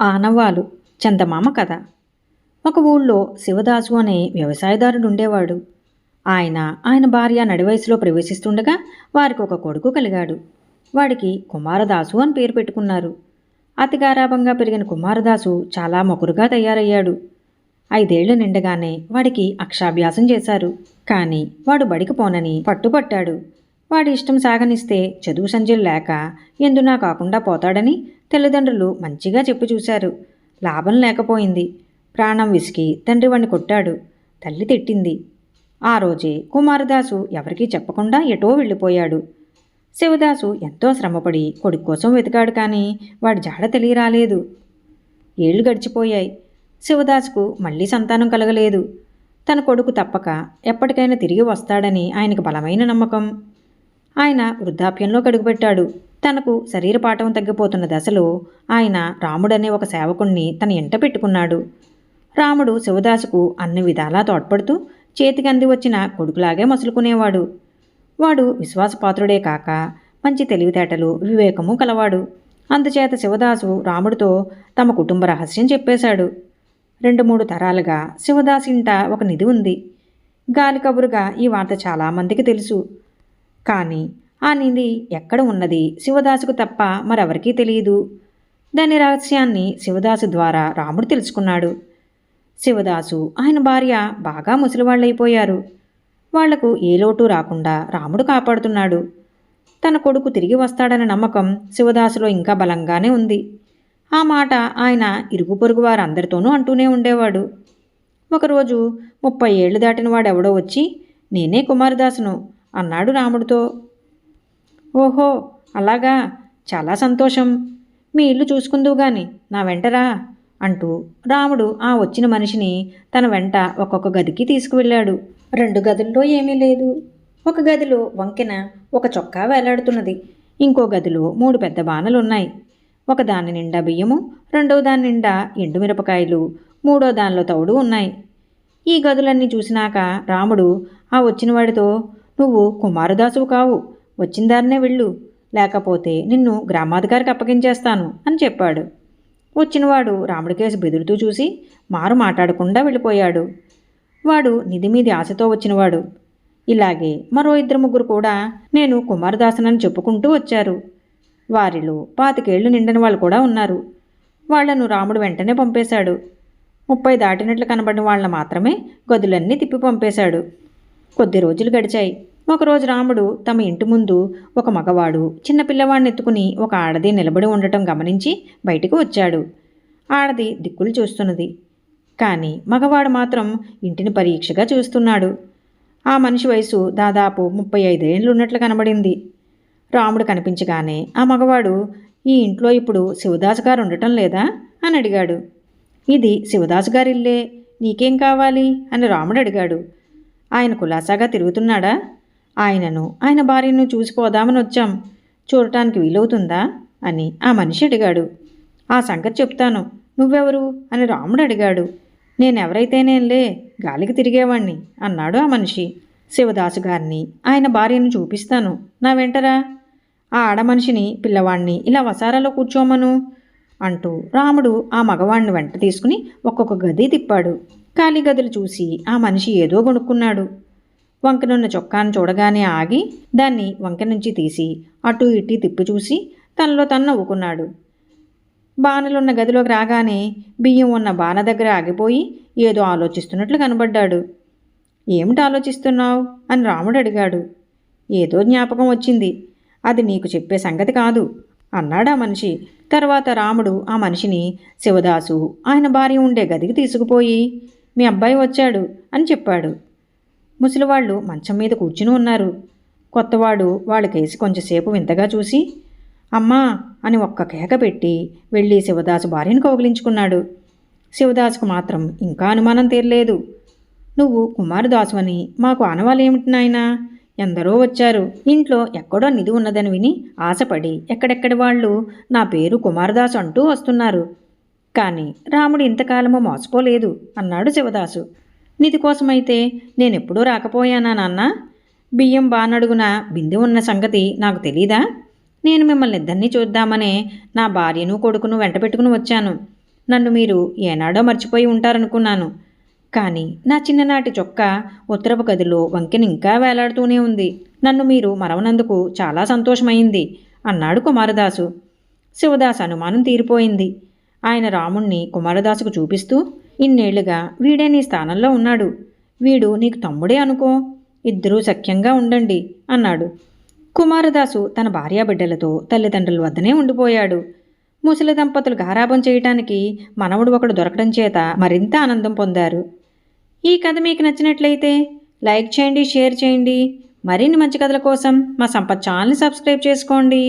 ఆనవాలు చందమామ కథ. ఒక ఊళ్ళో శివదాసు అనే వ్యవసాయదారుడు ఉండేవాడు ఆయన ఆయన భార్య నడివయసులో ప్రవేశిస్తుండగా వారికి ఒక కొడుకు కలిగాడు. వాడికి కుమారదాసు అని పేరు పెట్టుకున్నారు. అతిగారాభంగా పెరిగిన కుమారదాసు చాలా మొకురుగా తయారయ్యాడు. ఐదేళ్ళు నిండగానే వాడికి అక్షాభ్యాసం చేశారు. కానీ వాడు బడికి పోనని పట్టుపట్టాడు వాడి ఇష్టం సాగనిస్తే చదువు సంజలు లేక ఎందునా కాకుండా పోతాడని తల్లిదండ్రులు మంచిగా చెప్పి చూశారు. లాభం లేకపోయింది. ప్రాణం విసికి తండ్రి వాణ్ణి కొట్టాడు. తల్లి తిట్టింది. ఆ రోజే కుమారదాసు ఎవరికీ చెప్పకుండా ఎటో వెళ్ళిపోయాడు. శివదాసు ఎంతో శ్రమపడి కొడుకు కోసం వెతికాడు కానీ వాడి జాడ తెలియరాలేదు. ఏళ్ళు గడిచిపోయాయి. శివదాసుకు మళ్ళీ సంతానం కలగలేదు. తన కొడుకు తప్పక ఎప్పటికైనా తిరిగి వస్తాడని ఆయనకు బలమైన నమ్మకం. ఆయన వృద్ధాప్యంలో కడుగుపెట్టాడు తనకు శరీరపాఠం తగ్గిపోతున్న దశలో ఆయన రాముడనే ఒక సేవకుణ్ణి తన ఇంట పెట్టుకున్నాడు. రాముడు శివదాసుకు అన్ని విధాలా తోడ్పడుతూ చేతికి అంది వచ్చిన కొడుకులాగే మసులుకునేవాడు. వాడు విశ్వాసపాత్రుడే కాక మంచి తెలివితేటలు వివేకము కలవాడు. అందుచేత శివదాసు రాముడితో తమ కుటుంబ రహస్యం చెప్పేశాడు. రెండు మూడు తరాలుగా శివదాస్ ఇంట ఒక నిధి ఉంది. గాలి కబురుగా ఈ వార్త చాలామందికి తెలుసు. కానీ ఆ నిధి ఎక్కడ ఉన్నది? శివదాసుకు తప్ప మరెవరికీ తెలియదు. దాని రహస్యాన్ని శివదాసు ద్వారా రాముడు తెలుసుకున్నాడు. శివదాసు ఆయన భార్య బాగా ముసలివాళ్ళైపోయారు. వాళ్ళకు ఏ లోటు రాకుండా రాముడు కాపాడుతున్నాడు. తన కొడుకు తిరిగి వస్తాడన్న నమ్మకం శివదాసులో ఇంకా బలంగానే ఉంది. ఆ మాట ఆయన ఇరుగు పొరుగు వారందరితోనూ అంటూనే ఉండేవాడు. ఒకరోజు ముప్పై ఏళ్ళు దాటిన వాడెవడో వచ్చి నేనే కుమారదాసును. అన్నాడు రాముడితో. ఓహో అలాగా? చాలా సంతోషం. మీ ఇల్లు చూసుకుందువు గాని నా వెంటరా అంటూ రాముడు ఆ వచ్చిన మనిషిని తన వెంట ఒక్కొక్క గదికి తీసుకువెళ్ళాడు. రెండు గదుల్లో ఏమీ లేదు. ఒక గదిలో వంకెన ఒక చొక్కా వేలాడుతున్నది. ఇంకో గదిలో మూడు పెద్ద బాణలు ఉన్నాయి ఒక దాని నిండా బియ్యము రెండో దాని నిండా ఎండుమిరపకాయలు మూడో దానిలో తౌడు ఉన్నాయి. ఈ గదులన్నీ చూసినాక రాముడు ఆ వచ్చిన వాడితో నువ్వు కుమారదాసువు కావు. వచ్చిన దారినే వెళ్ళు. లేకపోతే నిన్ను గ్రామాధికారికి అప్పగించేస్తాను అని చెప్పాడు. వచ్చినవాడు రాముడి కేసు బెదురుతూ చూసి మారు మాట్లాడకుండా వెళ్ళిపోయాడు. వాడు నిధి మీది ఆశతో వచ్చినవాడు. ఇలాగే మరో ఇద్దరు ముగ్గురు కూడా నేను కుమారదాసనని చెప్పుకుంటూ వచ్చారు. వారిలో పాతికేళ్ళు నిండిన వాళ్ళు కూడా ఉన్నారు. వాళ్ళను రాముడు వెంటనే పంపేశాడు. ముప్పై దాటినట్లు కనబడిన వాళ్ళ మాత్రమే గదులన్నీ తిప్పి పంపేశాడు. కొద్ది రోజులు గడిచాయి. ఒకరోజు రాముడు తమ ఇంటి ముందు ఒక మగవాడు చిన్న పిల్లవాడిని ఎత్తుకుని ఒక ఆడది నిలబడి ఉండటం గమనించి బయటికి వచ్చాడు. ఆడది దిక్కులు చూస్తున్నది. కానీ మగవాడు మాత్రం ఇంటిని పరీక్షగా చూస్తున్నాడు. ఆ మనిషి వయసు దాదాపు ముప్పై ఐదేళ్ళు ఉన్నట్లు కనబడింది. రాముడు కనిపించగానే ఆ మగవాడు ఈ ఇంట్లో ఇప్పుడు శివదాసు గారు ఉండటం లేదా అని అడిగాడు. ఇది శివదాసు గారిల్లే నీకేం కావాలి అని రాముడు అడిగాడు. ఆయన కులాసాగా తిరుగుతున్నాడా? ఆయనను ఆయన భార్యను చూసిపోదామని వచ్చాం. చూడటానికి వీలవుతుందా? అని ఆ మనిషి అడిగాడు. ఆ సంగతి చెప్తాను. నువ్వెవరు? అని రాముడు అడిగాడు. నేనెవరైతేనేంలే గాలికి తిరిగేవాణ్ణి అన్నాడు ఆ మనిషి. శివదాసు గారిని ఆయన భార్యను చూపిస్తాను. నా వెంటరా? ఆ ఆడమనిషిని పిల్లవాణ్ణి ఇలా వసారాలో కూర్చోమను? అంటూ రాముడు ఆ మగవాణ్ణి వెంట తీసుకుని ఒక్కొక్క గది తిప్పాడు. ఖాళీ గదులు చూసి ఆ మనిషి ఏదో కొనుక్కున్నాడు వంకనున్న చొక్కాను చూడగానే ఆగి దాన్ని వంక నుంచి తీసి అటు ఇటు తిప్పి చూసి తనలో తను నవ్వుకున్నాడు. బాణలున్న గదిలోకి రాగానే బియ్యం ఉన్న బాణ దగ్గర ఆగిపోయి ఏదో ఆలోచిస్తున్నట్లు కనబడ్డాడు. ఏమిటి ఆలోచిస్తున్నావు? అని రాముడు అడిగాడు. ఏదో జ్ఞాపకం వచ్చింది. అది నీకు చెప్పే సంగతి కాదు అన్నాడు ఆ మనిషి. తర్వాత రాముడు ఆ మనిషిని శివదాసు ఆయన భార్య ఉండే గదికి తీసుకుపోయి మీ అబ్బాయి వచ్చాడు అని చెప్పాడు. ముసలివాళ్ళు మంచం మీద కూర్చుని ఉన్నారు. కొత్తవాడు వాళ్ళకేసి కొంచెంసేపు వింతగా చూసి అమ్మా అని ఒక్క కేక పెట్టి వెళ్ళి శివదాసు భార్యను కౌగిలించుకున్నాడు. శివదాసుకు మాత్రం ఇంకా అనుమానం తీరలేదు. నువ్వు కుమారదాసు అని మాకు ఆనవాలేమిటి నాయనా? ఎందరో వచ్చారు. ఇంట్లో ఎక్కడో నిధి ఉన్నదని విని ఆశపడి ఎక్కడెక్కడి వాళ్ళు నా పేరు కుమారదాసు అంటూ వస్తున్నారు. కానీ రాముడు ఇంతకాలము మోసపోలేదు అన్నాడు శివదాసు. నిధి కోసమైతే నేనెప్పుడూ రాకపోయానా నాన్న? బియ్యం బానడుగున బిందె ఉన్న సంగతి నాకు తెలీదా? నేను మిమ్మల్ని ఇద్దరినీ చూద్దామనే నా భార్యను కొడుకును వెంట పెట్టుకుని వచ్చాను. నన్ను మీరు ఏనాడో మర్చిపోయి ఉంటారనుకున్నాను. కానీ నా చిన్ననాటి చొక్క ఉత్తరపు గదిలో వంకెన ఇంకా వేలాడుతూనే ఉంది. నన్ను మీరు మరవనందుకు చాలా సంతోషమైంది అన్నాడు కుమారదాసు. శివదాస్ అనుమానం తీరిపోయింది. ఆయన రాముణ్ణి కుమారదాసుకు చూపిస్తూ ఇన్నేళ్ళుగా వీడే నీ స్థానంలో ఉన్నాడు. వీడు నీకు తమ్ముడే అనుకో. ఇద్దరూ సఖ్యంగా ఉండండి అన్నాడు. కుమారదాసు తన భార్యాబిడ్డలతో తల్లిదండ్రుల వద్దనే ఉండిపోయాడు. ముసలి దంపతులు గారాభం చేయటానికి మనవడు ఒకడు దొరకడం చేత మరింత ఆనందం పొందారు. ఈ కథ మీకు నచ్చినట్లయితే లైక్ చేయండి షేర్ చేయండి. మరిన్ని మంచి కథల కోసం మా సంపత్ ఛానల్ని సబ్స్క్రైబ్ చేసుకోండి.